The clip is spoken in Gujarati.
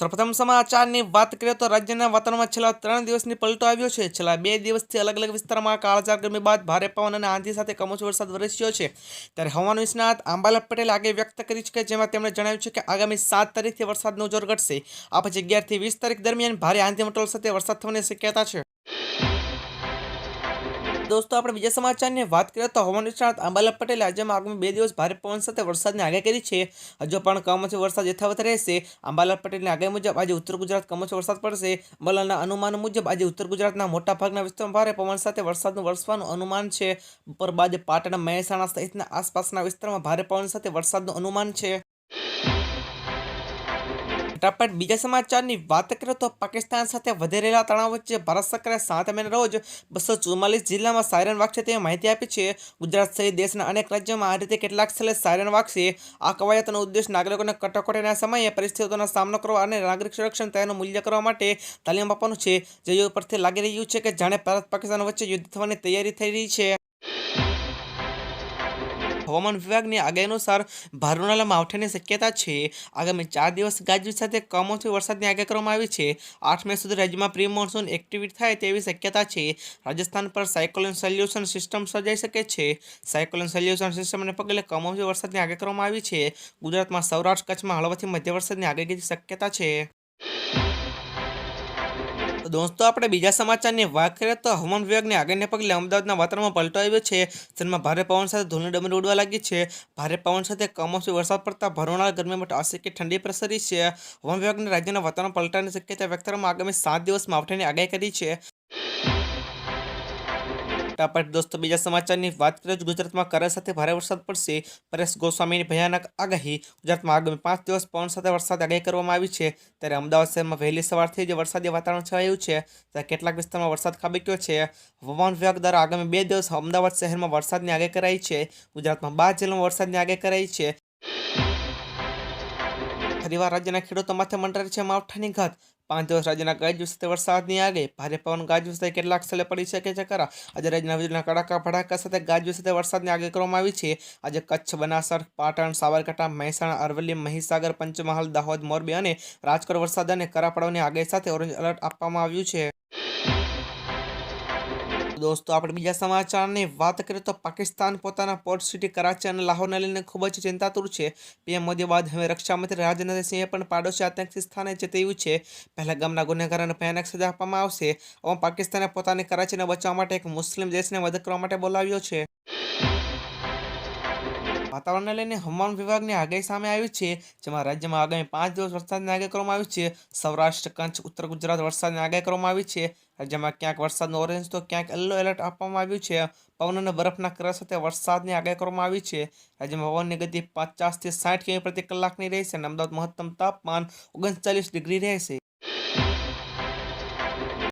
સર્વપ્રથમ સમાચારની વાત કરીએ તો રાજ્યના વાતાવરણમાં છેલ્લા ત્રણ દિવસની પલટો આવ્યો છે. છેલ્લા બે દિવસથી અલગ અલગ વિસ્તારમાં કાળઝાર ગરમી બાદ ભારે પવન અને આંધી સાથે કમોસમી વરસાદ વરસ્યો છે. ત્યારે હવામાન નિષ્ણાત આંબાલાલ પટેલ આગે વ્યક્ત કરી છે જેમાં તેમણે જણાવ્યું છે કે આગામી સાત તારીખથી વરસાદનું જોર ઘટશે. આ પછી અગિયારથી વીસ તારીખ દરમિયાન ભારે આંધી મટોલ સાથે વરસાદ થવાની શક્યતા છે. દોસ્તો, આપણે બીજા સમાચારની વાત કરીએ તો હવામાન નિષ્ણાત અંબાલાલ પટેલે રાજ્યમાં આગામી બે દિવસ ભારે પવન સાથે વરસાદની આગાહી કરી છે. હજુ પણ કમોસમી વરસાદ યથાવત રહેશે. અંબાલાલ પટેલની આગાહી મુજબ આજે ઉત્તર ગુજરાત કમોસમી વરસાદ પડશે. અંબાલાલના અનુમાન મુજબ આજે ઉત્તર ગુજરાતના મોટા ભાગના વિસ્તારમાં ભારે પવન સાથે વરસાદનું વરસવાનું અનુમાન છે. ઉપર બાદ પાટણ, મહેસાણા સહિતના આસપાસના વિસ્તારમાં ભારે પવન સાથે વરસાદનું અનુમાન છે. ફટાફટ બીજા સમાચારની વાત કરીએ તો પાકિસ્તાન સાથે વધી તણાવ વચ્ચે ભારત સરકારે સાત મેના રોજ બસો ચુમ્માલીસ જિલ્લામાં સાયરન વાગશે તેવી માહિતી આપી છે. ગુજરાત સહિત દેશના અનેક રાજ્યોમાં આ રીતે કેટલાક સ્થળે સાયરન વાગશે. આ કવાયતનો ઉદ્દેશ નાગરિકોને કટોકટીના સમયે પરિસ્થિતિઓનો સામનો કરવા અને નાગરિક સંરક્ષણ તેનું મૂલ્ય કરવા માટે તાલીમ આપવાનું છે. જે પરથી લાગી રહ્યું છે કે જાણે ભારત પાકિસ્તાન વચ્ચે યુદ્ધ થવાની તૈયારી થઈ રહી છે. હવામાન વિભાગની આગાહી અનુસાર ભારુણાલા માવઠાની શક્યતા છે. આગામી ચાર દિવસ ગાજવીજ સાથે કમોસમી વરસાદની આગાહી કરવામાં આવી છે. આઠ મે સુધી રાજ્યમાં પ્રી મોન્સૂન એક્ટિવિટી થાય તેવી શક્યતા છે. રાજસ્થાન પર સાયકોલન સોલ્યુશન સિસ્ટમ સર્જાઈ શકે છે. સાયકોલન સોલ્યુશન સિસ્ટમને પગલે કમોસમી વરસાદની આગાહી કરવામાં આવી છે. ગુજરાતમાં સૌરાષ્ટ્ર કચ્છમાં હળવાથી મધ્ય વરસાદની આગાહીની શક્યતા છે. દોસ્તો, આપણે બીજા સમાચારની વાત કરીએ તો હવામાન વિભાગને આગળને પગલે અમદાવાદના વાતાવરણમાં પલટો આવ્યો છે. જેમાં ભારે પવન સાથે ધૂળની ડમરી ઉડવા લાગી છે. ભારે પવન સાથે કમોસમી વરસાદ પડતા ભરોણાળ ગરમી માટે આશિક ઠંડી પ્રસરી છે. હવામાન વિભાગને રાજ્યના વાતાવરણ પલટાની શક્યતા વ્યક્ત આગામી સાત દિવસ માવઠાની આગાહી કરી છે. ફટાફટ દોસ્તો બીજા સમાચારની વાત કરીએ તો ગુજરાતમાં કરા સાથે ભારે વરસાદ પડશે. પરેશ ગોસ્વામીની ભયાનક આગાહી ગુજરાતમાં આગામી પાંચ દિવસ પવન સાથે વરસાદ આગાહી કરવામાં આવી છે. ત્યારે અમદાવાદ શહેરમાં વહેલી સવારથી જ વરસાદી વાતાવરણ છવાયું છે. ત્યારે કેટલાક વિસ્તારમાં વરસાદ ખાબક્યો છે. હવામાન વિભાગ દ્વારા આગામી બે દિવસ અમદાવાદ શહેરમાં વરસાદની આગાહી કરાઈ છે. ગુજરાતમાં બાર જિલ્લામાં વરસાદની આગાહી કરાઈ છે. ફરીવાર રાજ્યના ખેડૂતો માથે મંડરાય છે માવઠાની ઘાત. પાંચ દિવસ રાજ્યના ગાજવીજ સાથે વરસાદની આગે. ભારે પવન ગાજ સાથે કેટલાક સ્થળે પડી શકે છે ખરા. આજે રાજ્યના વીજળીના કડાકા, ભડાકા સાથે ગાજવીજ સાથે વરસાદની આગે કરવામાં આવી છે. આજે કચ્છ બનાસર પાટણ, સાબરકાંઠા, મહેસાણા, અરવલ્લી, મહીસાગર, પંચમહાલ, દાહોદ, મોરબી અને રાજકોટ વરસાદ અને કરા પડવાની આગાહી સાથે ઓરેન્જ એલર્ટ આપવામાં આવ્યું છે. દોસ્તો, આપણે બીજા સમાચારની વાત કરીએ તો પાકિસ્તાન પોતાના પોર્ટ સિટી કરાચી અને લાહોરને લઈને ખૂબ જ ચિંતાતુર છે. પીએમ મોદી બાદ હવે રક્ષામંત્રી રાજનાથ સિંહે પણ પાડોશી આતંકી સ્થાને ચેતવ્યું છે. પહેલા ગામના ગુનેગારોને ભયાનક સજા આપવામાં આવશે. હવે પાકિસ્તાને પોતાની કરાચીને બચાવવા માટે એક મુસ્લિમ દેશને મદદ કરવા માટે બોલાવ્યો છે. વાતાવરણને લઈને હવામાન વિભાગની આગાહી સામે આવી છે, જેમાં રાજ્યમાં આગામી પાંચ દિવસ વરસાદની આગાહી કરવામાં આવી છે. સૌરાષ્ટ્ર, કચ્છ, ઉત્તર ગુજરાત વરસાદની આગાહી કરવામાં આવી છે. રાજ્યમાં ક્યાંક વરસાદનો ઓરેન્જ તો ક્યાંક યલો એલર્ટ આપવામાં આવ્યું છે. પવન અને બરફના ક્રસ સાથે વરસાદની આગાહી કરવામાં આવી છે. રાજ્યમાં પવનની ગતિ પચાસથી સાઠ કિમી પ્રતિ કલાકની રહેશે અને અમદાવાદ મહત્તમ તાપમાન ઓગણચાલીસ ડિગ્રી રહેશે.